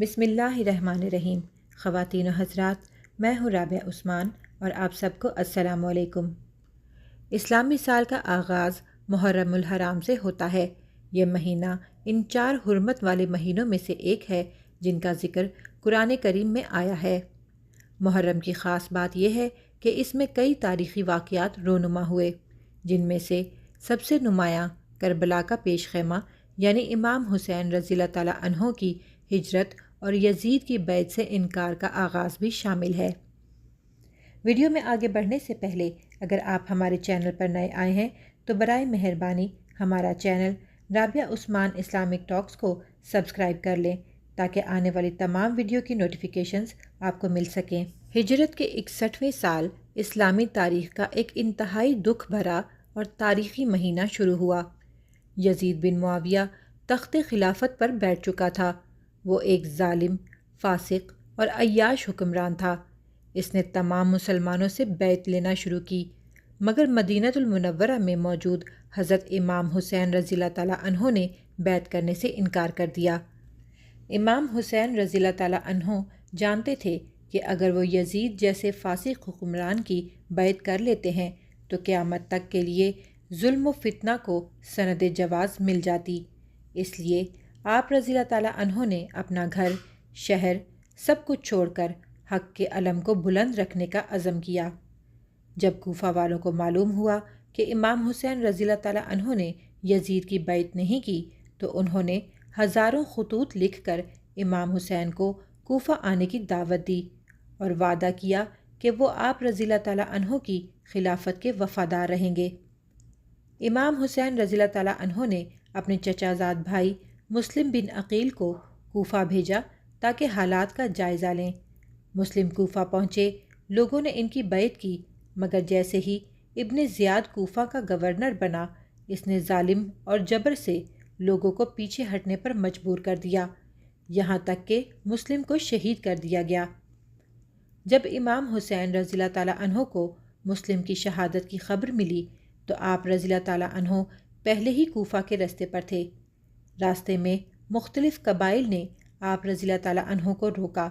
بسم اللہ الرحمن الرحیم۔ خواتین و حضرات، میں ہوں رابعہ عثمان اور آپ سب کو السلام علیکم۔ اسلامی سال کا آغاز محرم الحرام سے ہوتا ہے۔ یہ مہینہ ان چار حرمت والے مہینوں میں سے ایک ہے جن کا ذکر قرآن کریم میں آیا ہے۔ محرم کی خاص بات یہ ہے کہ اس میں کئی تاریخی واقعات رونما ہوئے، جن میں سے سب سے نمایاں کربلا کا پیش خیمہ یعنی امام حسین رضی اللہ تعالیٰ عنہ کی ہجرت اور یزید کی بیت سے انکار کا آغاز بھی شامل ہے۔ ویڈیو میں آگے بڑھنے سے پہلے اگر آپ ہمارے چینل پر نئے آئے ہیں تو برائے مہربانی ہمارا channel Rabia Usman Islamic talks کو سبسکرائب کر لیں تاکہ آنے والی تمام ویڈیو کی نوٹیفیکیشنز آپ کو مل سکیں۔ ہجرت کے اکسٹھویں سال اسلامی تاریخ کا ایک انتہائی دکھ بھرا اور تاریخی مہینہ شروع ہوا۔ یزید بن معاویہ تخت خلافت پر بیٹھ چکا تھا۔ وہ ایک ظالم، فاسق اور عیاش حکمران تھا۔ اس نے تمام مسلمانوں سے بیت لینا شروع کی، مگر مدینت المنورہ میں موجود حضرت امام حسین رضی اللہ تعالیٰ عنہ نے بیت کرنے سے انکار کر دیا۔ امام حسین رضی اللہ تعالیٰ عنہ جانتے تھے کہ اگر وہ یزید جیسے فاسق حکمران کی بیت کر لیتے ہیں، تو قیامت تک کے لیے ظلم و فتنہ کو سند جواز مل جاتی۔ اس لیے آپ رضی اللہ تعالیٰ عنہ نے اپنا گھر، شہر، سب کچھ چھوڑ کر حق کے علم کو بلند رکھنے کا عزم کیا۔ جب کوفہ والوں کو معلوم ہوا کہ امام حسین رضی اللہ تعالیٰ عنہ نے یزید کی بیعت نہیں کی، تو انہوں نے ہزاروں خطوط لکھ کر امام حسین کو کوفہ آنے کی دعوت دی اور وعدہ کیا کہ وہ آپ رضی اللہ تعالیٰ عنہ کی خلافت کے وفادار رہیں گے۔ امام حسین رضی اللہ تعالیٰ عنہ نے اپنے چچا زاد بھائی مسلم بن عقیل کو کوفہ بھیجا تاکہ حالات کا جائزہ لیں۔ مسلم کوفہ پہنچے، لوگوں نے ان کی بیعت کی، مگر جیسے ہی ابن زیاد کوفہ کا گورنر بنا، اس نے ظالم اور جبر سے لوگوں کو پیچھے ہٹنے پر مجبور کر دیا۔ یہاں تک کہ مسلم کو شہید کر دیا گیا۔ جب امام حسین رضی اللہ تعالیٰ عنہ کو مسلم کی شہادت کی خبر ملی، تو آپ رضی اللہ تعالیٰ عنہ پہلے ہی کوفہ کے رستے پر تھے۔ راستے میں مختلف قبائل نے آپ رضی اللہ تعالیٰ عنہ کو روکا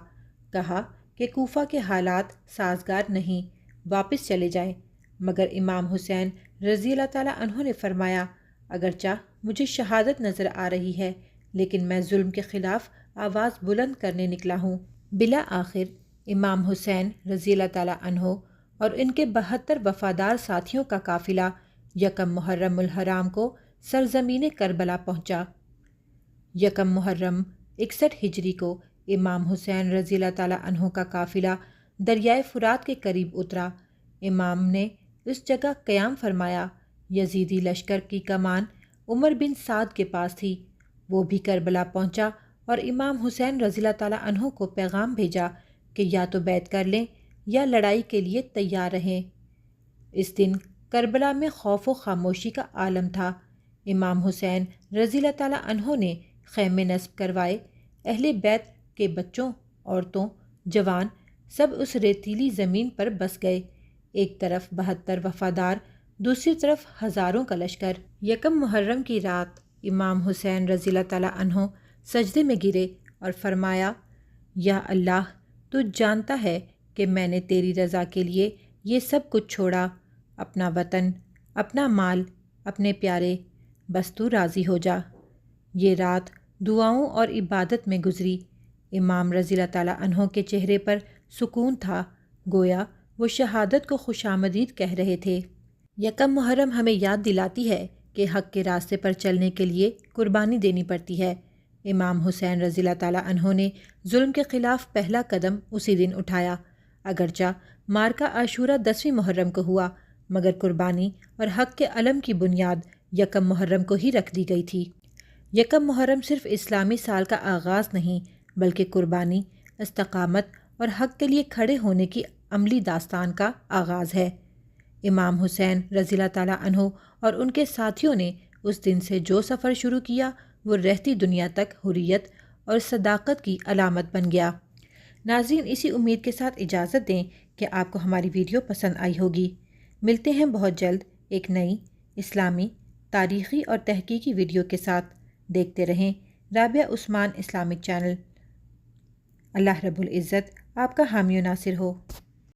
کہا کہ کوفہ کے حالات سازگار نہیں، واپس چلے جائیں۔ مگر امام حسین رضی اللہ تعالیٰ عنہ نے فرمایا، اگرچہ مجھے شہادت نظر آ رہی ہے، لیکن میں ظلم کے خلاف آواز بلند کرنے نکلا ہوں۔ بلا آخر امام حسین رضی اللہ تعالیٰ عنہ اور ان کے بہتر وفادار ساتھیوں کا قافلہ یکم محرم الحرام کو سرزمین کربلا پہنچا۔ یکم محرم اکسٹھ ہجری کو امام حسین رضی اللہ تعالیٰ عنہ کا قافلہ دریائے فرات کے قریب اترا۔ امام نے اس جگہ قیام فرمایا۔ یزیدی لشکر کی کمان عمر بن سعد کے پاس تھی۔ وہ بھی کربلا پہنچا اور امام حسین رضی اللہ تعالیٰ عنہ کو پیغام بھیجا کہ یا تو بیت کر لیں یا لڑائی کے لیے تیار رہیں۔ اس دن کربلا میں خوف و خاموشی کا عالم تھا۔ امام حسین رضی اللہ تعالیٰ عنہ نے خیمے نصب کروائے۔ اہل بیت کے بچوں، عورتوں، جوان سب اس ریتیلی زمین پر بس گئے۔ ایک طرف بہتر وفادار، دوسری طرف ہزاروں کا لشکر۔ یکم محرم کی رات امام حسین رضی اللہ تعالیٰ عنہ سجدے میں گرے اور فرمایا، یا اللہ، تو جانتا ہے کہ میں نے تیری رضا کے لیے یہ سب کچھ چھوڑا۔ اپنا وطن، اپنا مال، اپنے پیارے، بس تو راضی ہو جا۔ یہ رات دعاؤں اور عبادت میں گزری۔ امام رضی اللہ تعالیٰ عنہ کے چہرے پر سکون تھا، گویا وہ شہادت کو خوش آمدید کہہ رہے تھے۔ یکم محرم ہمیں یاد دلاتی ہے کہ حق کے راستے پر چلنے کے لیے قربانی دینی پڑتی ہے۔ امام حسین رضی اللہ تعالیٰ عنہ نے ظلم کے خلاف پہلا قدم اسی دن اٹھایا۔ اگرچہ مارکا عاشورہ دسویں محرم کو ہوا، مگر قربانی اور حق کے علم کی بنیاد یکم محرم کو ہی رکھ دی گئی تھی۔ یکم محرم صرف اسلامی سال کا آغاز نہیں بلکہ قربانی، استقامت اور حق کے لیے کھڑے ہونے کی عملی داستان کا آغاز ہے۔ امام حسین رضی اللہ تعالیٰ عنہ اور ان کے ساتھیوں نے اس دن سے جو سفر شروع کیا، وہ رہتی دنیا تک حریت اور صداقت کی علامت بن گیا۔ ناظرین، اسی امید کے ساتھ اجازت دیں کہ آپ کو ہماری ویڈیو پسند آئی ہوگی۔ ملتے ہیں بہت جلد ایک نئی اسلامی، تاریخی اور تحقیقی ویڈیو کے ساتھ۔ دیکھتے رہیں۔ Rabia Usman Islamic channel. اللہ رب العزت، آپ کا حامی و ناصر ہو۔